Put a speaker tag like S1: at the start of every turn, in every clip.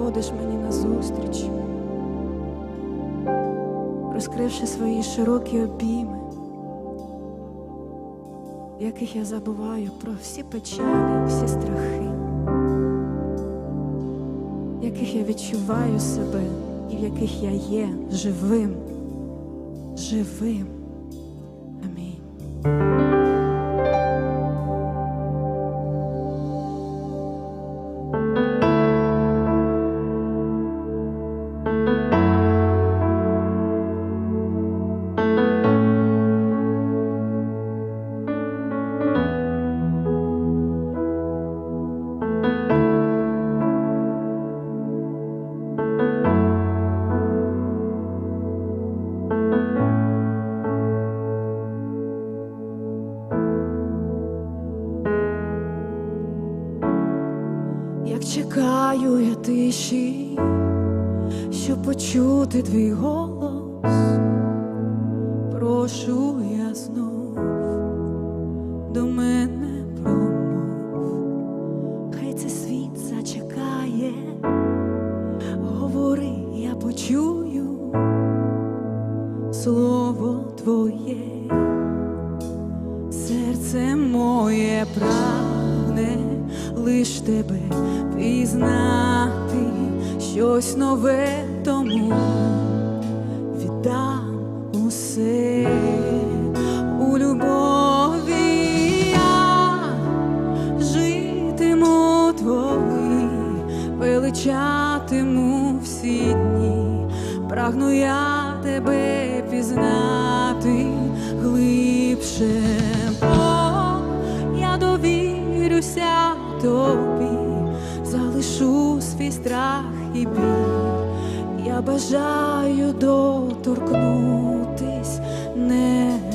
S1: виходиш мені назустріч, розкривши свої широкі обійми, в яких я забуваю про всі печалі, всі страхи, в яких я відчуваю себе і в яких я є живим, живим. Говори, я почую слово твоє. Серце моє прагне лиш тебе пізнати щось нове тому віддам усе дні, прагну я тебе пізнати глибше, бо я довірюся тобі, залишу свій страх і біль. Я бажаю доторкнутись неба.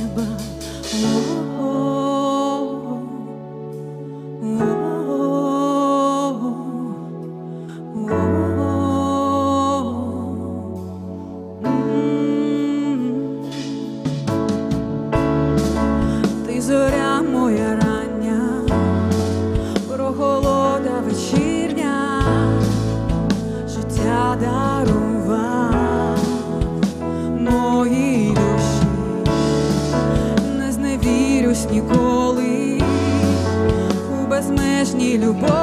S1: filho bom.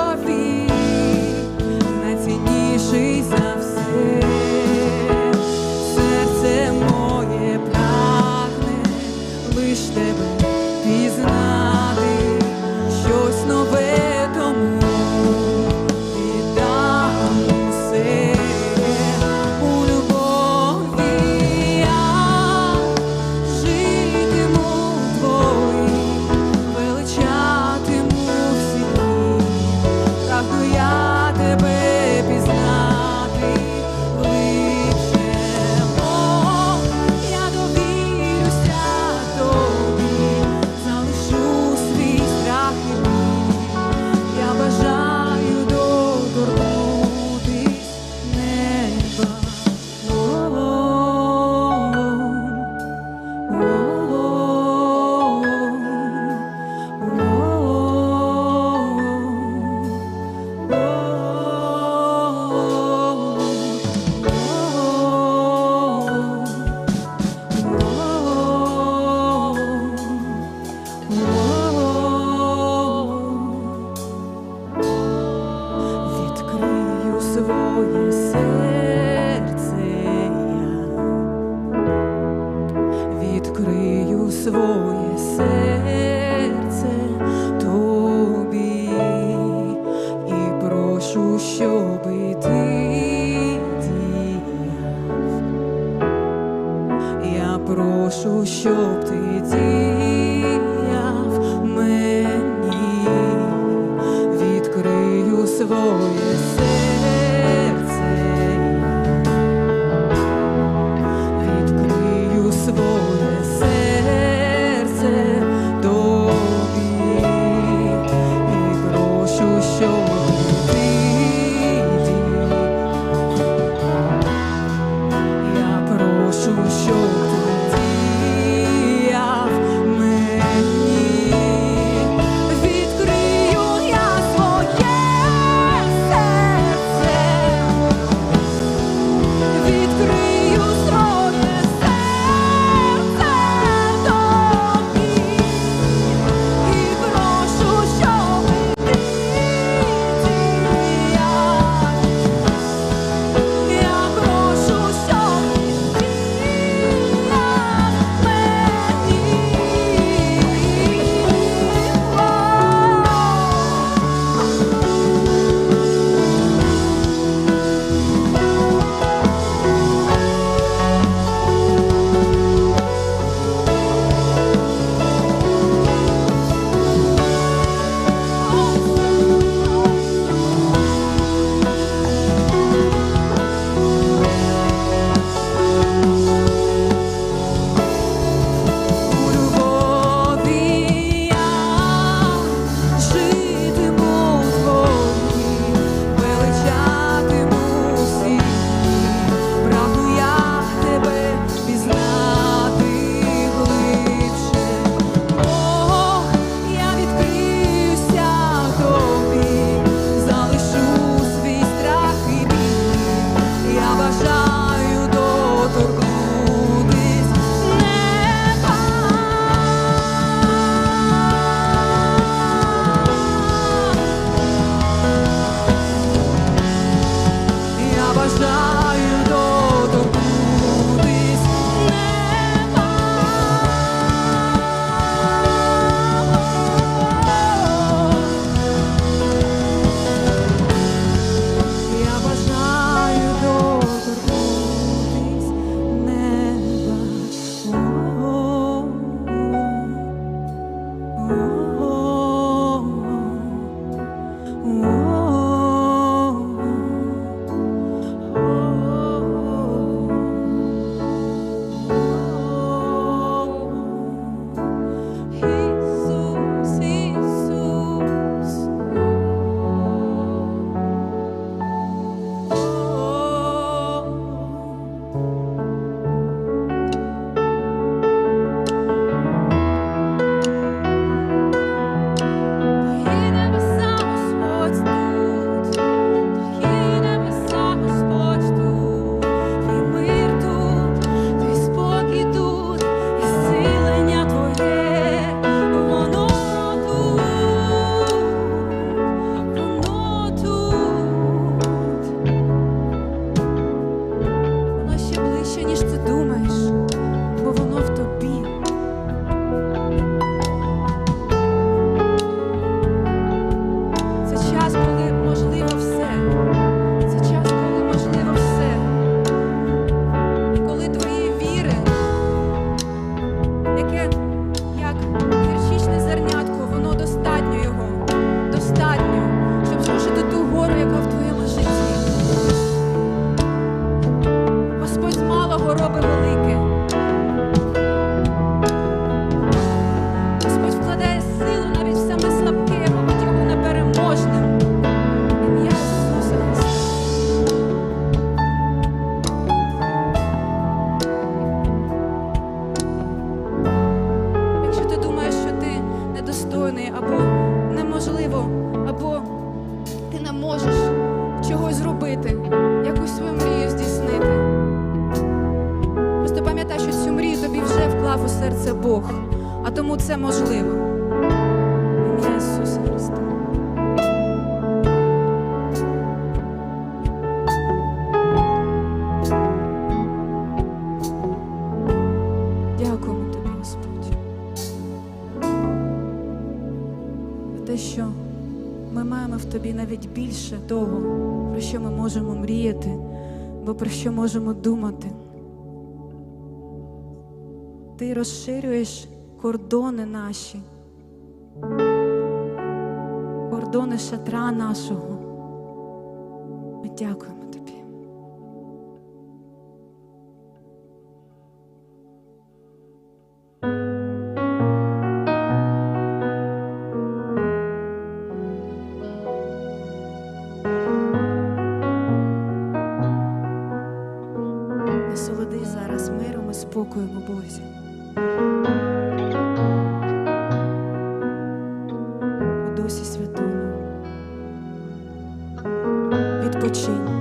S1: Ми маємо в тобі навіть більше того, про що ми можемо мріяти, бо про що можемо думати. Ти розширюєш кордони наші, кордони шатра нашого. Ми дякуємо. Дусі Святому відпочинь.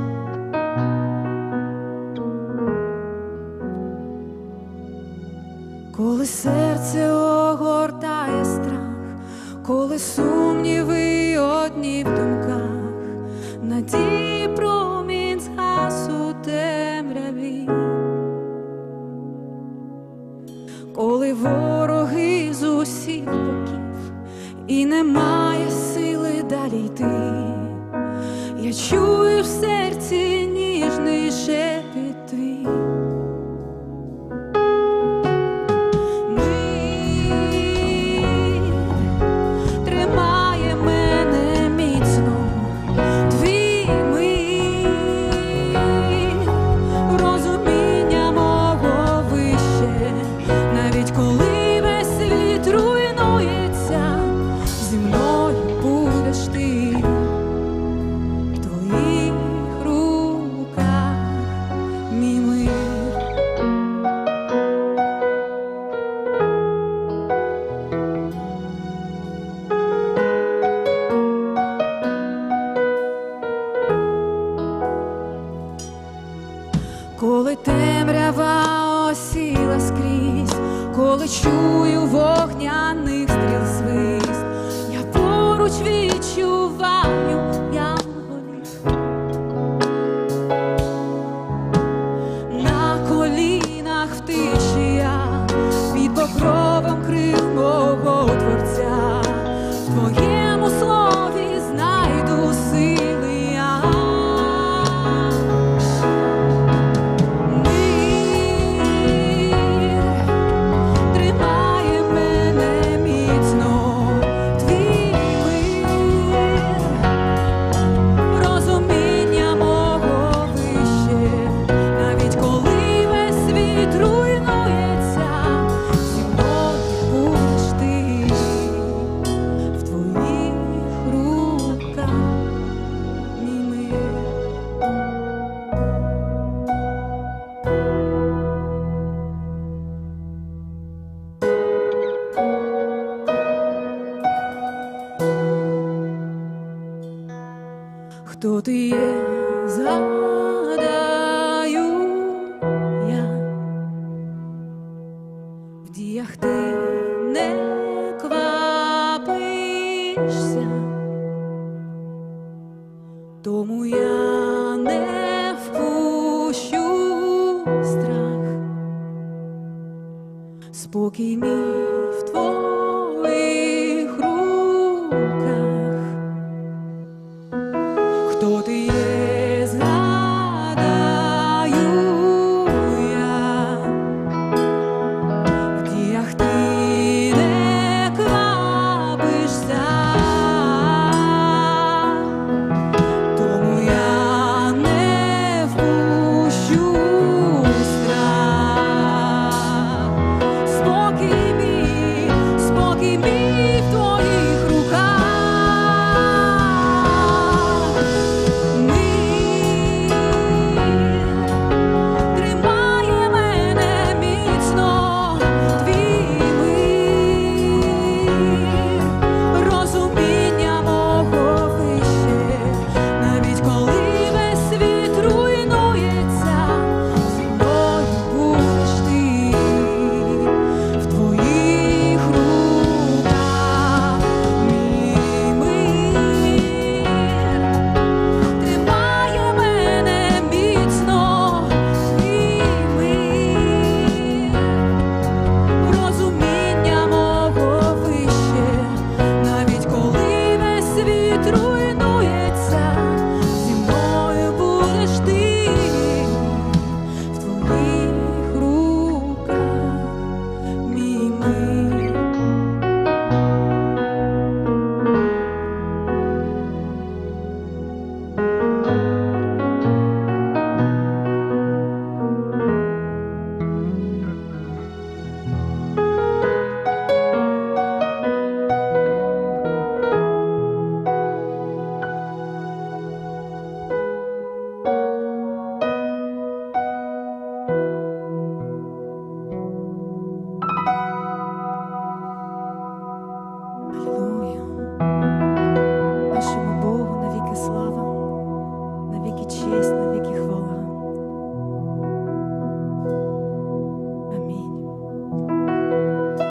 S1: почує. years. Oh.